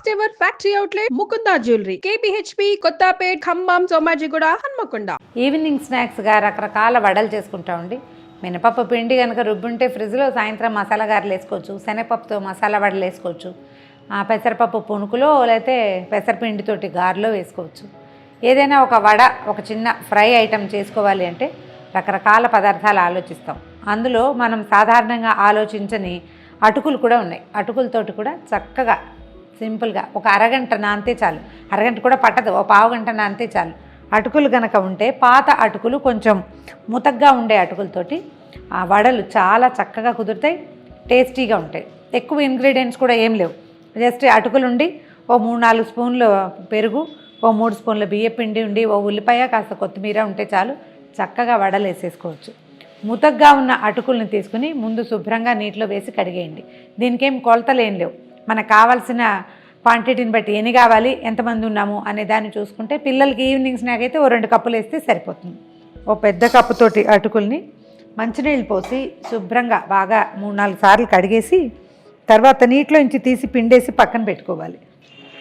First ever factory outlet Mukunda jewellery KPHB Kothapet Khammam Somajiguda Hanamkonda evening స్నాక్స్గా రకరకాల వడలు చేసుకుంటామండి మినపప్పు పిండి కనుక రుబ్బుంటే ఫ్రిడ్జ్లో సాయంత్రం మసాలా గారెలు వేసుకోవచ్చు శనగపప్పుతో మసాలా వడలు వేసుకోవచ్చు ఆ పెసరపప్పు పునుకులో లేకపోతే పెసరపిండితోటి గారెలో వేసుకోవచ్చు. ఏదైనా ఒక వడ ఒక చిన్న ఫ్రై ఐటెం చేసుకోవాలి అంటే రకరకాల పదార్థాలు ఆలోచిస్తాం. అందులో మనం సాధారణంగా ఆలోచించని అటుకులు కూడా ఉన్నాయి. అటుకులతోటి కూడా చక్కగా సింపుల్గా. ఒక అరగంట నానితే చాలు. అరగంట కూడా పట్టదు. ఒక పావు గంట నానితే చాలు. అటుకులు కనుక ఉంటే పాత అటుకులు కొంచెం ముతగ్గా ఉండే అటుకులతోటి ఆ వడలు చాలా చక్కగా కుదురుతాయి. టేస్టీగా ఉంటాయి. ఎక్కువ ఇంగ్రీడియంట్స్ కూడా ఏం లేవు. జస్ట్ అటుకులు ఉండి ఓ మూడు నాలుగు స్పూన్లు పెరుగు ఓ మూడు స్పూన్ల బియ్య పిండి ఉండి ఓ ఉల్లిపాయ కాస్త కొత్తిమీర ఉంటే చాలు. చక్కగా వడలు వేసేసుకోవచ్చు. ముతగ్గా ఉన్న అటుకుల్ని తీసుకుని ముందు శుభ్రంగా నీటిలో వేసి కడిగేయండి. దీనికేం కొలతలు ఏం లేవు. మనకు కావాల్సిన క్వాంటిటీని బట్టి ఎన్ని కావాలి ఎంతమంది ఉన్నాము అనే దాన్ని చూసుకుంటే పిల్లలకి ఈవినింగ్ స్నాక్ అయితే ఓ రెండు కప్పులు వేస్తే సరిపోతుంది. ఓ పెద్ద కప్పుతోటి అటుకుల్ని మంచినీళ్ళు పోసి శుభ్రంగా బాగా మూడు నాలుగు సార్లు కడిగేసి తర్వాత నీటిలో నుంచి తీసి పిండేసి పక్కన పెట్టుకోవాలి.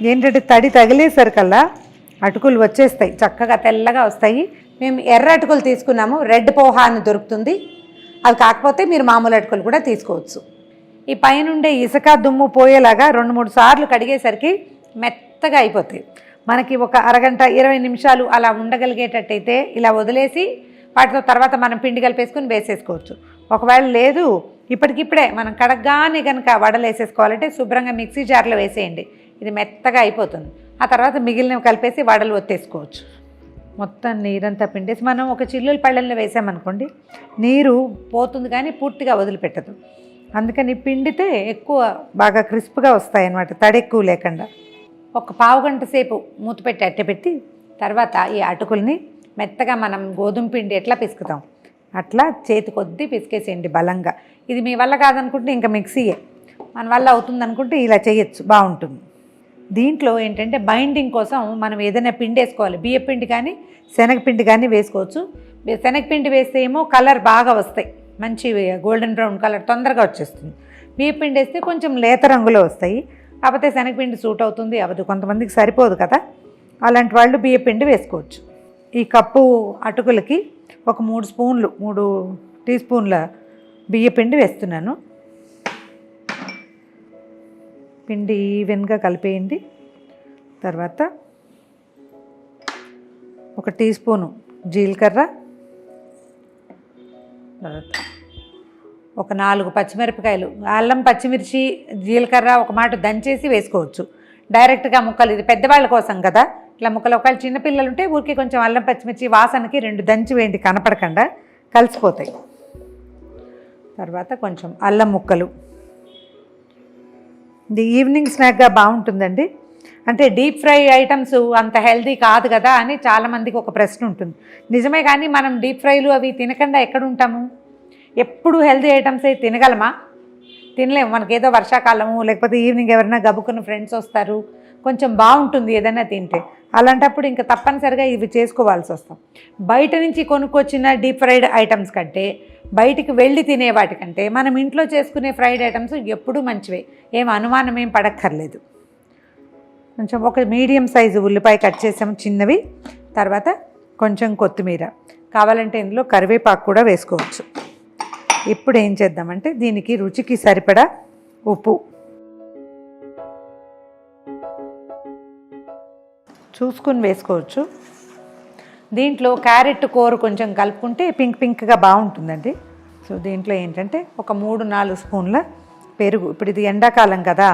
ఏంటంటే తడి తగిలేసరికల్లా అటుకులు వచ్చేస్తాయి చక్కగా తెల్లగా వస్తాయి. మేము ఎర్ర అటుకులు తీసుకున్నాము రెడ్ పోహా అని దొరుకుతుంది. అవి కాకపోతే మీరు మామూలు అటుకులు కూడా తీసుకోవచ్చు. ఈ పైనుండే ఇసుక దుమ్ము పోయేలాగా రెండు మూడు సార్లు కడిగేసరికి మెత్తగా అయిపోతాయి. మనకి ఒక అరగంట ఇరవై నిమిషాలు అలా ఉండగలిగేటట్టయితే ఇలా వదిలేసి వాటితో తర్వాత మనం పిండి కలిపేసుకుని వేసేసుకోవచ్చు. ఒకవేళ లేదు ఇప్పటికిప్పుడే మనం కడగ్గానే కనుక వడలు వేసేసుకోవాలంటే శుభ్రంగా మిక్సీ జార్లో వేసేయండి. ఇది మెత్తగా అయిపోతుంది. ఆ తర్వాత మిగిలినవి కలిపేసి వడలు ఒత్తేసుకోవచ్చు. మొత్తం నీరంతా పిండేసి మనం ఒక చిల్లుల పళ్ళల్లో వేసామనుకోండి నీరు పోతుంది కానీ పూర్తిగా వదిలిపెట్టదు. అందుకని పిండితే ఎక్కువ బాగా క్రిస్ప్గా వస్తాయి అన్నమాట తడి ఎక్కువ లేకుండా. ఒక పావు గంట సేపు మూత పెట్టి అట్టెపెట్టి తర్వాత ఈ అటుకుల్ని మెత్తగా మనం గోధుమ పిండి ఎట్లా పిసుకుతాం? అట్లా చేతి కొద్దీ పిసికేసేయండి బలంగా. ఇది మీ వల్ల కాదనుకుంటే ఇంకా మిక్సీయే. మన వల్ల అవుతుంది అనుకుంటే ఇలా చేయొచ్చు బాగుంటుంది. దీంట్లో ఏంటంటే బైండింగ్ కోసం మనం ఏదైనా పిండి వేసుకోవాలి. బియ్య పిండి కానీ శనగపిండి కానీ వేసుకోవచ్చు. శనగపిండి వేస్తే ఏమో కలర్ బాగా వస్తాయి. మంచి గోల్డెన్ బ్రౌన్ కలర్ తొందరగా వచ్చేస్తుంది. బియ్య పిండి వేస్తే కొంచెం లేత రంగులో వస్తాయి. కాకపోతే శనగపిండి సూట్ అవుతుంది అవదు కొంతమందికి సరిపోదు కదా. అలాంటి వాళ్ళు బియ్య పిండి వేసుకోవచ్చు. ఈ కప్పు అటుకులకి ఒక మూడు స్పూన్లు మూడు టీ స్పూన్ల బియ్య పిండి వేస్తున్నాను. పిండి ఈవెన్గా కలిపేయండి. తర్వాత ఒక టీ స్పూను జీలకర్ర తర్వాత ఒక నాలుగు పచ్చిమిరపకాయలు అల్లం పచ్చిమిర్చి జీలకర్ర ఒక మాట దంచేసి వేసుకోవచ్చు. డైరెక్ట్గా ముక్కలు ఇది పెద్దవాళ్ళ కోసం కదా? ఇట్లా ముక్కలు ఒకవేళ చిన్నపిల్లలు ఉంటే ఊరికి కొంచెం అల్లం పచ్చిమిర్చి వాసనకి రెండు దంచి వేయండి కనపడకుండా కలిసిపోతాయి. తర్వాత కొంచెం అల్లం ముక్కలు. ఇది ఈవినింగ్ స్నాక్గా బాగుంటుందండి. అంటే డీప్ ఫ్రై ఐటమ్స్ అంత హెల్దీ కాదు కదా అని చాలామందికి ఒక ప్రశ్న ఉంటుంది. నిజమే కానీ మనం డీప్ ఫ్రైలు అవి తినకుండా ఎక్కడ ఉంటాము? ఎప్పుడు హెల్దీ ఐటమ్స్ అయితే తినగలమా? తినలేము. మనకి ఏదో వర్షాకాలము లేకపోతే ఈవినింగ్ ఎవరైనా గబుకున్న ఫ్రెండ్స్ వస్తారు. కొంచెం బాగుంటుంది ఏదైనా తింటే. అలాంటప్పుడు ఇంకా తప్పనిసరిగా ఇవి చేసుకోవాల్సి వస్తాం. బయట నుంచి కొనుక్కొచ్చిన డీప్ ఫ్రైడ్ ఐటమ్స్ కంటే బయటికి వెళ్ళి తినే వాటికంటే మనం ఇంట్లో చేసుకునే ఫ్రైడ్ ఐటమ్స్ ఎప్పుడూ మంచివే. ఏం అనుమానం ఏం పడక్కర్లేదు. కొంచెం ఒక మీడియం సైజు ఉల్లిపాయ కట్ చేసాము చిన్నవి. తర్వాత కొంచెం కొత్తిమీర. కావాలంటే ఇందులో కరివేపాకు కూడా వేసుకోవచ్చు. ఇప్పుడు ఏం చేద్దామంటే దీనికి రుచికి సరిపడా ఉప్పు. చూసుకుని వేసుకోవచ్చు. దీంట్లో క్యారెట్ కూర కొంచెం కలుపుకుంటే పింక్ పింక్గా బాగుంటుందండి. సో దీంట్లో ఏంటంటే ఒక మూడు నాలుగు స్పూన్ల పెరుగు. ఇప్పుడు ఇది ఎండాకాలం కదా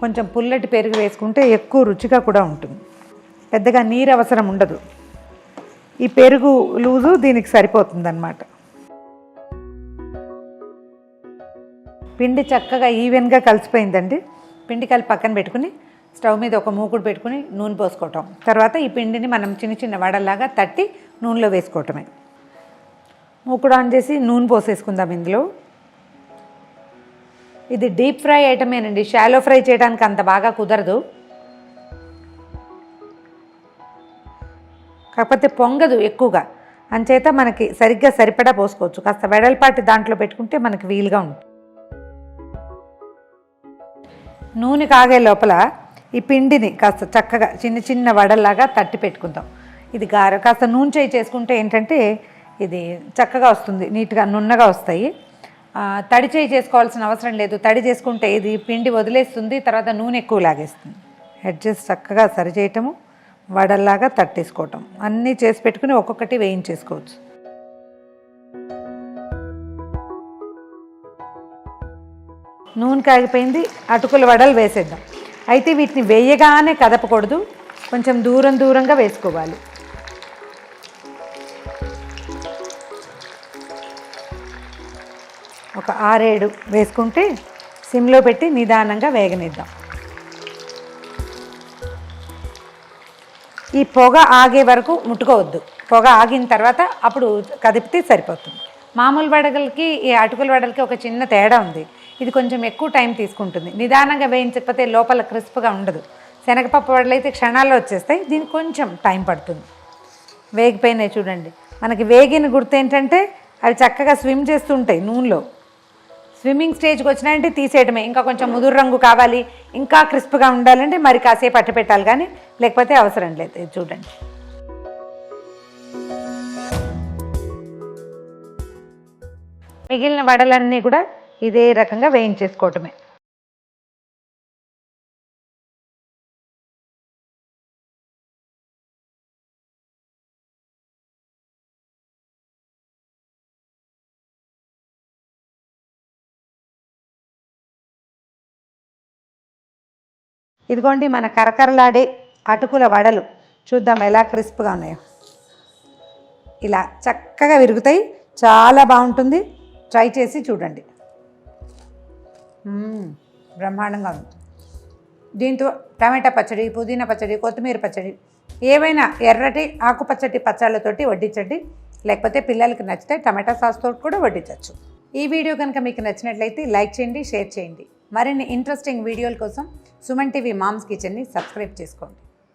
కొంచెం పుల్లటి పెరుగు వేసుకుంటే ఎక్కువ రుచిగా కూడా ఉంటుంది. పెద్దగా నీరు అవసరం ఉండదు. ఈ పెరుగు లూజు దీనికి సరిపోతుందన్నమాట. పిండి చక్కగా ఈవెన్గా కలిసిపోయిందండి. పిండి కలిపి పక్కన పెట్టుకుని స్టవ్ మీద ఒక మూకుడు పెట్టుకుని నూనె పోసుకోవటం. తర్వాత ఈ పిండిని మనం చిన్న చిన్న వడల్లాగా తట్టి నూనెలో వేసుకోవటమే. మూకుడు ఆన్ చేసి నూనె పోసేసుకుందాం ఇందులో. ఇది డీప్ ఫ్రై ఐటమేనండి. షాలో ఫ్రై చేయడానికి అంత బాగా కుదరదు. కాకపోతే పొంగదు ఎక్కువగా. అంచేత మనకి సరిగ్గా సరిపడా పోసుకోవచ్చు. కాస్త వెడల్పాటి దాంట్లో పెట్టుకుంటే మనకి వీలుగా ఉంటుంది. నూనె కాగే లోపల ఈ పిండిని కాస్త చక్కగా చిన్న చిన్న వడల్లాగా తట్టి పెట్టుకుందాం. ఇది గార కాస్త నూనె చేయి చేసుకుంటే ఏంటంటే ఇది చక్కగా వస్తుంది. నీట్గా నున్నగా వస్తాయి. తడి చేయి చేసుకోవాల్సిన అవసరం లేదు. తడి చేసుకుంటే ఇది పిండి వదిలేస్తుంది తర్వాత నూనె ఎక్కువ లాగేస్తుంది. అడ్జస్ట్ చక్కగా సరిచేయటము వడల్లాగా తట్టేసుకోవటం. అన్నీ చేసి పెట్టుకుని ఒక్కొక్కటి వేయించేసుకోవచ్చు. నూనె కాగిపోయింది అటుకుల వడలు వేసేద్దాం. అయితే వీటిని వేయగానే కదపకూడదు కొంచెం దూరం దూరంగా వేసుకోవాలి. ఒక ఆరేడు వేసుకుంటే సిమ్లో పెట్టి నిదానంగా వేగనిద్దాం. ఈ పొగ ఆగే వరకు ముట్టుకోవద్దు. పొగ ఆగిన తర్వాత అప్పుడు కదిపితే సరిపోతుంది. మామూలు వడగలకి ఈ అటుకుల వడలకి ఒక చిన్న తేడా ఉంది. ఇది కొంచెం ఎక్కువ టైం తీసుకుంటుంది. నిదానంగా వేయించకపోతే లోపల క్రిస్ప్గా ఉండదు. శనగపప్పు వడలు అయితే క్షణాల్లో వచ్చేస్తాయి. దీనికి కొంచెం టైం పడుతుంది. వేగిపోయినాయి చూడండి. మనకి వేగిన గుర్తు ఏంటంటే అవి చక్కగా స్విమ్ చేస్తుంటాయి నూనెలో. స్విమ్మింగ్ స్టేజ్కి వచ్చినాయంటే తీసేయడమే ఇంకా కొంచెం ముదురు రంగు కావాలి ఇంకా క్రిస్ప్గా ఉండాలంటే మరి కాసేపు అట్టు పెట్టాలి కానీ లేకపోతే అవసరం లేదు. చూడండి. మిగిలిన వడలన్నీ కూడా ఇదే రకంగా వేయించేసుకోవటమే. ఇదిగోండి మన కరకరలాడే అటుకుల వడలు. చూద్దాం ఎలా క్రిస్ప్గా ఉన్నాయో. ఇలా చక్కగా విరుగుతాయి. చాలా బాగుంటుంది. ట్రై చేసి చూడండి. బ్రహ్మాండంగా ఉంది. దీంతో టమాటా పచ్చడి పుదీనా పచ్చడి కొత్తిమీర పచ్చడి ఏవైనా ఎర్రటి ఆకుపచ్చటి పచ్చళ్ళతోటి వడ్డించండి. లేకపోతే పిల్లలకి నచ్చితే టమాటా సాస్తో కూడా వడ్డించవచ్చు ఈ వీడియో కనుక మీకు నచ్చినట్లయితే లైక్ చేయండి షేర్ చేయండి. మరిన్ని ఇంట్రెస్టింగ్ వీడియోల కోసం సుమన్ టీవీ మామ్స్ కిచెన్ని సబ్స్క్రైబ్ చేసుకోండి.